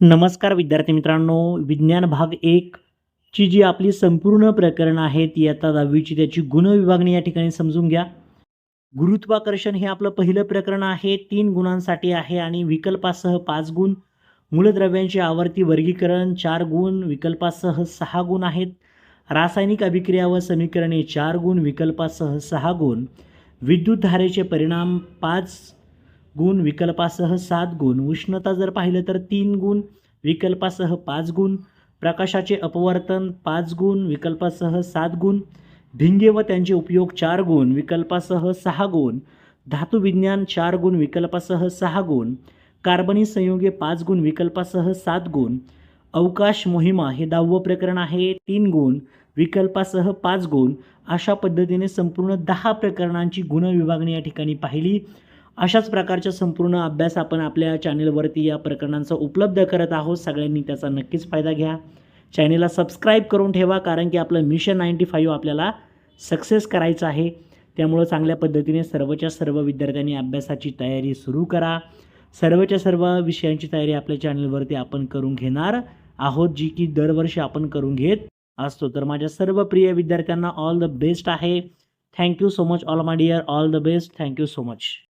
नमस्कार विद्यार्थी मित्रांनो विज्ञान भाग एक ची जी आपली संपूर्ण प्रकरण आहेत इयत्ता दहावीची. त्याची गुणविभागणी या ठिकाणी समजून घ्या. गुरुत्वाकर्षण हे आपलं पहिलं प्रकरण आहे तीन गुणांसाठी आहे आणि विकल्पासह पाच गुण. मूलद्रव्यांची आवर्ती वर्गीकरण चार गुण. विकल्पासह सहा गुण आहेत. रासायनिक अभिक्रिया व समीकरणे चार गुण. विकल्पासह सहा गुण. विद्युत धारेचे परिणाम पाच गुण विकल्पासह सात गुण. उष्णता जर पाहिलं तर तीन गुण विकल्पासह पाच गुण. प्रकाशाचे अपवर्तन पाच गुण विकल्पासह सात गुण. भिंगे व त्यांचे उपयोग चार गुण विकल्पासह सहा गुण. धातुविज्ञान चार गुण विकल्पासह सहा गुण. कार्बनी संयोगे पाच गुण विकल्पासह सात गुण. अवकाश मोहिमा हे दहावं प्रकरण आहे तीन गुण. विकल्पासह पाच गुण. अशा पद्धतीने संपूर्ण दहा प्रकरणांची गुणविभागणी या ठिकाणी पाहिली. अशाच प्रकारचा संपूर्ण अभ्यास आपण आपल्या चॅनेलवरती या प्रकरणांचा उपलब्ध करत आहोत. सगळ्यांनी त्याचा नक्कीच फायदा घ्या. चॅनेलला सबस्क्राईब करून ठेवा कारण की आपलं मिशन नाईंटी फाईव्ह आपल्याला सक्सेस करायचं आहे. त्यामुळं चांगल्या पद्धतीने सर्वच्या सर्व विद्यार्थ्यांनी अभ्यासाची तयारी सुरू करा. सर्वच्या सर्व विषयांची तयारी आपल्या चॅनलवरती आपण करून घेणार आहोत जी की दरवर्षी आपण करून घेत असतो. तर माझ्या सर्व प्रिय विद्यार्थ्यांना ऑल द बेस्ट आहे. Thank you so much all my dear all the best. Thank you so much.